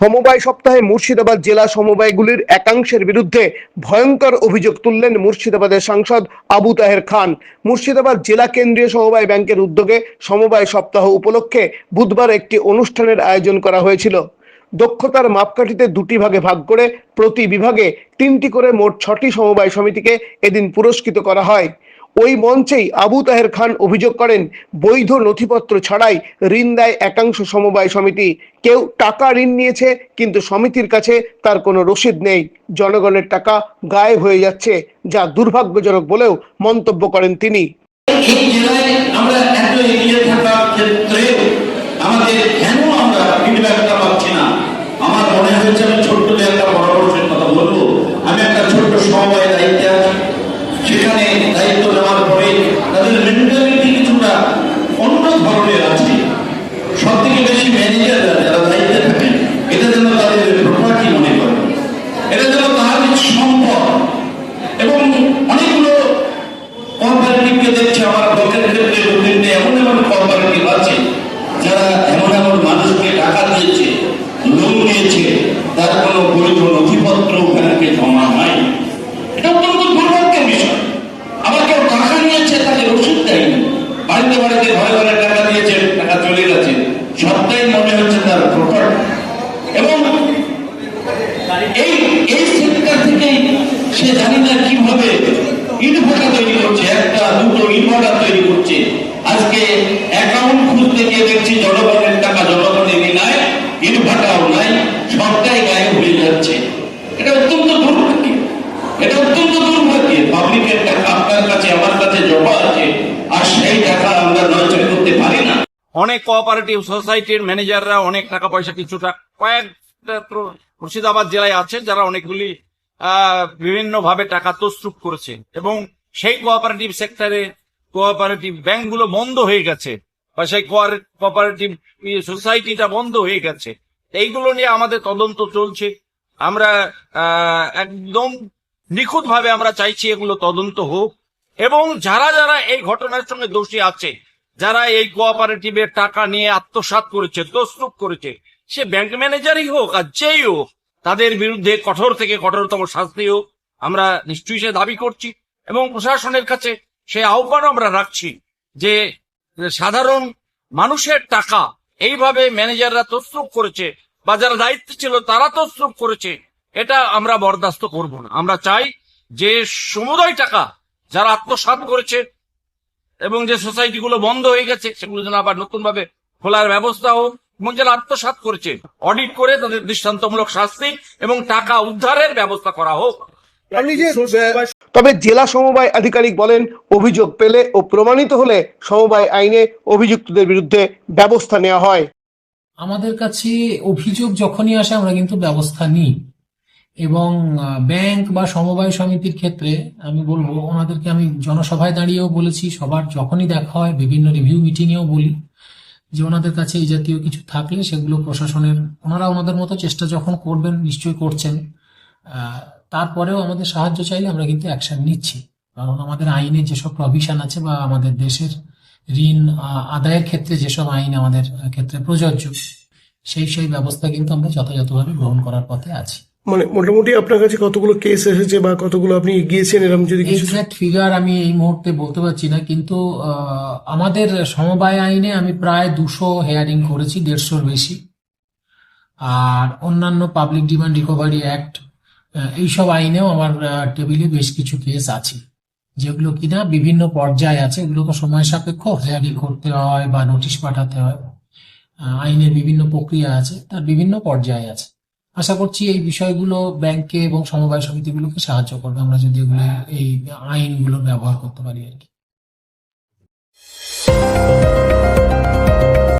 সমবায় সপ্তাহে মুর্শিদাবাদ জেলা সমবায়গুলির একাংশের বিরুদ্ধে ভয়ঙ্কর অভিযোগ তুললেন মুর্শিদাবাদের সাংসদ আবু তাহের খান। মুর্শিদাবাদ জেলা কেন্দ্রীয় সমবায় ব্যাংকের উদ্যোগে সমবায় সপ্তাহ উপলক্ষে বুধবার একটি অনুষ্ঠানের আয়োজন করা হয়েছিল। দক্ষতার মাপকাঠিতে দুটি ভাগে ভাগ করে প্রতি বিভাগে তিনটি করে মোট ছটি সমবায় সমিতিকে এদিন পুরস্কৃত করা হয়। ওই মঞ্চেই আবু তাহের খান অভিযোগ করেন, বৈধ নথিপত্র ছাড়াই ঋণ দেয় একাংশ সমবায় সমিতি। কেউ টাকা ঋণ নিয়েছে, কিন্তু সমিতির কাছে তার কোনো রসিদ নেই। জনগণের টাকা গায়েব হয়ে যাচ্ছে, যা দুর্ভাগ্যজনক বলেও মন্তব্য করেন তিনি। আমাদের কেন আমরা ফিডব্যাকটা পাচ্ছি না? আমার মনে হয়েছে আমি ছোট্ট একটা পরামর্শের কথা বলব আমি একটা ছোট্ট সমবায় দায়িত্বে আছি সেখানে দায়িত্ব নেওয়ার পরে তাদের মেন্টালিটি কিছুটা অন্য ধরনের আছে সব থেকে বেশি ম্যানেজাররা যারা দায়িত্বে থাকেন এটা যেন তাদের প্রপার্টি মনে করে এটা যেন তাদের সম্পদ এবং অনেকগুলো কোঅপারেটিভকে দেখছি আমার ব্লকের ক্ষেত্রে তিনটে এমন এমন কোঅপারেটিভ আছে যারা এমন এমন মানুষকে টাকা দিয়েছে লোন নিয়েছে, তার কোনো বৈধ নথিপত্র ওখানে জমা নাই। এটা অত্যন্ত দুর্ভাগ্যের বিষয়। আবার কেউ টাকা নিয়েছে, তাকে রসিদ দেয়নি। বাড়িতে বাড়িতে ঘরে ঘরে টাকা দিয়েছে, টাকা চলে গেছে। সবটাই মনে হচ্ছে তার প্রপার্টি এবং এই এই সেক্টর থেকেই সে জানি না কীভাবে ইটভাটা তৈরি করছে, একটা দুটো ইটভাটা তৈরি করছে। আজকে অ্যাকাউন্ট খুলতে গিয়ে দেখছি জনগণের টাকা নাই ইটভাটাও নাই সবটাই গায়ে হয়ে যাচ্ছে। এটা অত্যন্ত দুর্ভাগ্য। এটা অত্যন্ত দুর্ভাগ্য। পাবলিকের টাকা আপনার কাছে, আমার কাছে জমা আছে, আর সেই টাকা আমরা করতে পারি না। অনেক কোঅপারেটিভ সোসাইটির ম্যানেজাররা অনেক টাকা পয়সা কিছুটা কয়েকটা মুর্শিদাবাদ জেলায় আছে, যারা অনেকগুলি বিভিন্ন ভাবে টাকা তসরুপ করেছে। এবং সেই কোঅপারেটিভ সেক্টরে কোঅপারেটিভ ব্যাংকগুলো বন্ধ হয়ে গেছে বা সেই কোঅপারেটিভ সোসাইটিটা বন্ধ হয়ে গেছে। এইগুলো নিয়ে আমাদের তদন্ত চলছে। আমরা একদম নিখুঁত ভাবে আমরা চাইছি এগুলো তদন্ত হোক। এবং যারা যারা এই ঘটনার সঙ্গে দোষী আছে, যারা এই কোঅপারেটিভের টাকা নিয়ে আত্মসাৎ করেছে, তসরুপ করেছে, সে ব্যাংক ম্যানেজারই হোক আর যেই হোক তাদের বিরুদ্ধে কঠোর থেকে কঠোরতম শাস্তি হোক আমরা নিশ্চয়ই সে দাবি করছি এবং প্রশাসনের কাছে সে আহ্বান আমরা রাখছি যে সাধারণ মানুষের টাকা এইভাবে ম্যানেজাররা তসরুপ করেছে বা যারা দায়িত্ব ছিল তারা তসরুপ করেছে, এটা আমরা বরদাস্ত করব না। আমরা চাই যে সমুদয় টাকা যারা আত্মসাৎ করেছে এবং যে সোসাইটি গুলো বন্ধ হয়ে গেছে, সেগুলো যেন আবার নতুন ভাবে খোলার ব্যবস্থা হোক। এবং যারা আত্মসাৎ করেছে অডিট করে তাদের দৃষ্টান্তমূলক শাস্তি এবং টাকা উদ্ধারের ব্যবস্থা করা হোক। তবে জেলা সমবায় আধিকারিক বলেন অভিযোগ পেলে ও প্রমাণিত হলে সমবায় আইনে অভিযুক্তদের বিরুদ্ধে ব্যবস্থা নেওয়া হয়। আমাদের কাছে অভিযোগ যখনই আসে আমরা কিন্তু ব্যবস্থা নিই। এবং ব্যাংক বা সমবায় সমিতির ক্ষেত্রে আমি বলব ওনাদেরকে আমি জনসভায় দাঁড়িয়েও বলেছি সবার যখনই দেখা হয় বিভিন্ন রিভিউ মিটিংয়েও বলি। যে ওনাদের কাছে এই জাতীয় কিছু থাকলে সেগুলো প্রশাসনের, ওনারা ওনাদের মতো চেষ্টা যখন করবেন, নিশ্চয়ই করছেন তারপরেও আমাদের সাহায্য চাইলে আমরা কিন্তু অ্যাকশন নিচ্ছি। কারণ আমাদের আইনে যেসব প্রভিশন আছে বা আমাদের দেশের ঋণ আদায়ের ক্ষেত্রে যেসব আইন আমাদের ক্ষেত্রে প্রযোজ্য, সেই সেই ব্যবস্থা কিন্তু আমরা যথাযথভাবে গ্রহণ করার পথে আছি। মানে মোটামুটি আপনার কাছে কতগুলো কেস এসেছে বা কতগুলো আপনি গিয়েছেন এরকম যদি কিছু এক্সাক্ট ফিগার আমি এই মুহূর্তে বলতে পারছি না, কিন্তু আমাদের সমবায় আইনে আমি প্রায় দুশো হেয়ারিং করেছি, দেড়শোর বেশি। আর অন্যান্য পাবলিক ডিমান্ড রিকভারি অ্যাক্ট এইসব আইনেও আমার টেবিলে বেশ কিছু কেস আছে। যেগুলো কিনা বিভিন্ন পর্যায়ে আছে, এগুলো তো সময় সাপেক্ষ হেয়ারিং করতে হয় বা নোটিশ পাঠাতে হয়। আইনের বিভিন্ন প্রক্রিয়া আছে, তার বিভিন্ন পর্যায়ে আছে। আশা করছি এই বিষয়গুলো ব্যাংকে এবং সমবায় সমিতিগুলোকে সাহায্য করবে। আমরা যদি এগুলো, এই আইনগুলো ব্যবহার করতে পারি আর কি।